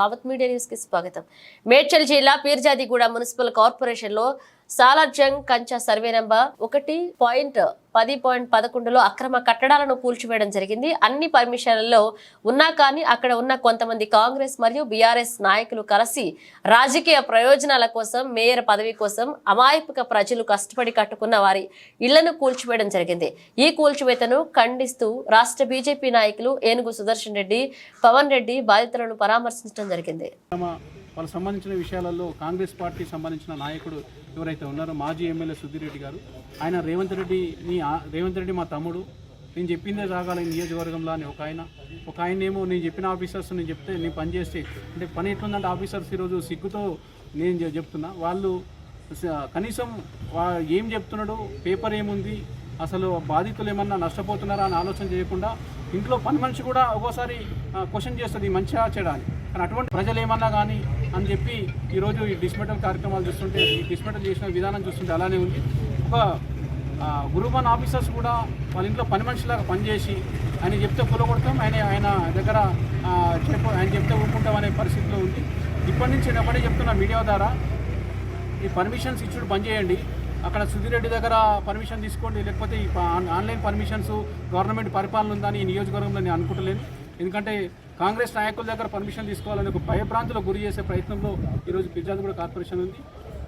Bhavat media న్యూస్కి స్వాగతం. మేడ్చల్ జిల్లా పీర్జాదిగూడ మున్సిపల్ కార్పొరేషన్లో సాలార్జంగ్ కంచ సర్వే నెంబర్ ఒకటి పాయింట్ పది పాయింట్ పదకొండులో అక్రమ కట్టడాలను కూల్చివేయడం జరిగింది. అన్ని పర్మిషన్లలో ఉన్నా కానీ అక్కడ ఉన్న కొంతమంది కాంగ్రెస్ మరియు బీఆర్ఎస్ నాయకులు కలిసి రాజకీయ ప్రయోజనాల కోసం మేయర్ పదవి కోసం అమాయక ప్రజలు కష్టపడి కట్టుకున్న వారి ఇళ్ళను కూల్చివేయడం జరిగింది. ఈ కూల్చివేతను ఖండిస్తూ రాష్ట్ర బీజేపీ నాయకులు ఏనుగు సుదర్శన్ రెడ్డి పవన్ రెడ్డి బాధితులను పరామర్శించడం జరిగింది. వాళ్ళకి సంబంధించిన విషయాలలో కాంగ్రెస్ పార్టీ సంబంధించిన నాయకుడు ఎవరైతే ఉన్నారో మాజీ ఎమ్మెల్యే సుధీర్ రెడ్డి గారు ఆయన రేవంత్ రెడ్డి నీ రేవంత్ రెడ్డి మా తమ్ముడు. నేను చెప్పిందే రాగాలి నియోజకవర్గంలో అని ఒక ఆయన. ఒక ఆయన ఏమో నేను చెప్పిన ఆఫీసర్స్ నేను చెప్తే నేను పని చేస్తే అంటే పని ఎట్లుందంటే ఆఫీసర్స్ ఈరోజు సిగ్గుతో నేను చెప్తున్నా. వాళ్ళు కనీసం వా- ఏం చెప్తున్నాడు పేపర్ ఏముంది అసలు బాధితులు ఏమన్నా నష్టపోతున్నారా అని ఆలోచన చేయకుండా ఇంట్లో పని మనిషి కూడా ఒక్కోసారి క్వశ్చన్ చేస్తుంది మంచిగా చేయడాన్ని కానీ అటువంటి ప్రజలు ఏమన్నా కానీ అని చెప్పి ఈరోజు ఈ డిస్మెటల్ కార్యక్రమాలు చూస్తుంటే ఈ డిస్మెటల్ చేసిన విధానం చూస్తుంటే అలానే ఉంది. ఒక గురువన్ ఆఫీసర్స్ కూడా వాళ్ళ ఇంట్లో పని మనిషిలాగా పనిచేసి ఆయన చెప్తే కొలగొడతాం ఆయన ఆయన దగ్గర చెప్ప ఆయన చెప్తే ఊరుకుంటాం అనే పరిస్థితిలో ఉంది. ఇప్పటి నుంచి నేను ఒకటే చెప్తున్నా మీడియా ద్వారా ఈ పర్మిషన్స్ ఇచ్చుడు బంద్ చేయండి. అక్కడ సుధీర్ దగ్గర పర్మిషన్ తీసుకోండి లేకపోతే ఈ ఆన్- ఆన్లైన్ పర్మిషన్స్ గవర్నమెంట్ పరిపాలన ఉందని ఈ నియోజకవర్గంలో నేను అనుకుంటలేను. ఎందుకంటే కాంగ్రెస్ నాయకుల దగ్గర పర్మిషన్ తీసుకోవాలని ఒక భయభ్రాంతులకు గురి చేసే ప్రయత్నంలో ఈరోజు పిజ్జాదిగూడ కార్పొరేషన్ ఉంది.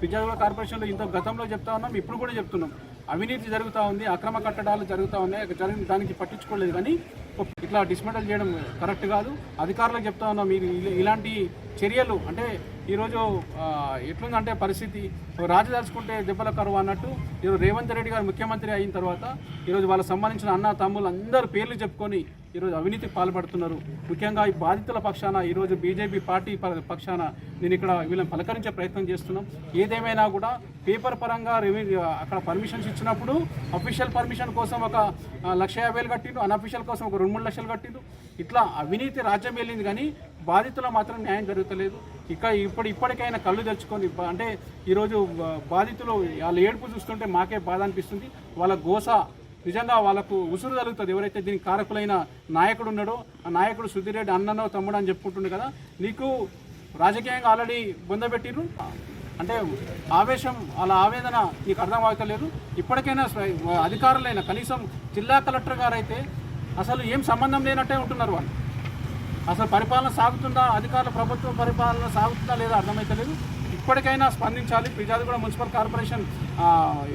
పిజ్జాదిగూడ కార్పొరేషన్లో ఇంత గతంలో చెప్తా ఉన్నాం ఇప్పుడు కూడా చెప్తున్నాం. అవినీతి జరుగుతూ ఉంది అక్రమ కట్టడాలు జరుగుతూ ఉన్నాయి జరిగిన దానికి పట్టించుకోలేదు కానీ ఇట్లా డిస్మెంటల్ చేయడం కరెక్ట్ కాదు. అధికారులకు చెప్తా ఉన్నాం మీరు ఇలాంటి చర్యలు అంటే ఈరోజు ఎట్లుందంటే పరిస్థితి? రాజు దాచుకుంటే దెబ్బల కరువు అన్నట్టు ఈరోజు రేవంత్ రెడ్డి గారు ముఖ్యమంత్రి అయిన తర్వాత ఈరోజు వాళ్ళకి సంబంధించిన అన్న తమ్ముళ్ళు అందరూ పేర్లు చెప్పుకొని ఈరోజు అవినీతికి పాల్పడుతున్నారు. ముఖ్యంగా ఈ బాధితుల పక్షాన ఈరోజు బీజేపీ పార్టీ ప- పక్షాన నేను ఇక్కడ వీళ్ళని పలకరించే ప్రయత్నం చేస్తున్నాం. ఏదేమైనా కూడా పేపర్ పరంగా రెవెన్యూ అక్కడ పర్మిషన్స్ ఇచ్చినప్పుడు అఫీషియల్ పర్మిషన్ కోసం ఒక లక్ష యాభై వేలు కట్టిండు అన్అఫీషియల్ కోసం ఒక రెండు మూడు లక్షలు కట్టిండు ఇట్లా అవినీతి రాజ్యం వెళ్ళింది కానీ బాధితుల మాత్రం న్యాయం జరుగుతలేదు. ఇక ఇప్పుడు ఇప్పటికైనా కళ్ళు తెచ్చుకొని అంటే ఈరోజు బాధితులు వాళ్ళ ఏడుపు చూస్తుంటే మాకే బాధ అనిపిస్తుంది. వాళ్ళ గోస నిజంగా వాళ్ళకు ఉసురు జరుగుతుంది ఎవరైతే దీనికి కారకులైన నాయకుడు ఉన్నాడో ఆ నాయకుడు సుధీరెడ్డి అన్ననో తమ్ముడు అని చెప్పుకుంటుండే కదా నీకు రాజకీయంగా ఆల్రెడీ బొందబెట్టిరు అంటే ఆవేశం అలా ఆవేదన నీకు అర్థం అవుతలేదు. ఇప్పటికైనా అధికారులైన కనీసం జిల్లా కలెక్టర్ గారు అయితే అసలు ఏం సంబంధం లేనట్టే ఉంటున్నారు వాళ్ళు. అసలు పరిపాలన సాగుతుందా? అధికారుల ప్రభుత్వం పరిపాలన సాగుతుందా లేదా అర్థమైతలేదు ఇప్పటికైనా స్పందించాలి. కూడా మున్సిపల్ కార్పొరేషన్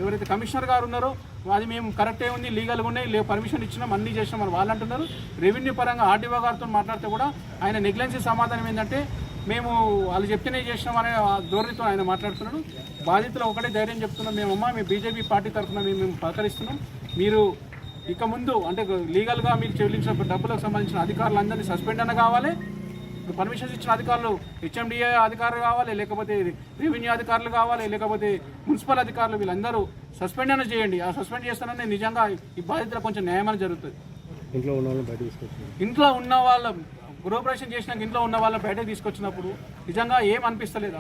ఎవరైతే కమిషనర్ గారు ఉన్నారో అది మేము కరెక్టే ఉంది లీగల్గా ఉన్నాయి లే పర్మిషన్ ఇచ్చినాం అన్నీ చేసినాం అని వాళ్ళు అంటున్నారు. రెవెన్యూ పరంగా ఆర్డీఓ గారితో మాట్లాడితే కూడా ఆయన నెగ్లెన్సీ సమాధానం ఏంటంటే మేము వాళ్ళు చెప్తేనే చేసినాం అనే ధోరణితో ఆయన మాట్లాడుతున్నాడు. బాధితులు ఒకటే ధైర్యం చెప్తున్నాం. మేమమ్మా మీ బీజేపీ పార్టీ తరఫున మేము మేము సహకరిస్తున్నాం మీరు ఇక ముందు అంటే లీగల్గా మీరు చెల్లించిన డబ్బులకు సంబంధించిన అధికారులందరినీ సస్పెండ్ అన్న కావాలి. పర్మిషన్స్ ఇచ్చిన అధికారులు హెచ్ఎండిఏ అధికారులు కావాలి లేకపోతే రెవెన్యూ అధికారులు కావాలి లేకపోతే మున్సిపల్ అధికారులు వీళ్ళందరూ సస్పెండ్ అయినా చేయండి. ఆ సస్పెండ్ చేస్తానని నిజంగా ఈ బాధితులకు కొంచెం న్యాయం అనేది జరుగుతుంది. ఇంట్లో ఉన్న ఇంట్లో ఉన్న వాళ్ళ గృహప్రవేశం చేసినాక ఇంట్లో ఉన్న వాళ్ళని బయటకు తీసుకొచ్చినప్పుడు నిజంగా ఏం అనిపిస్తలేదు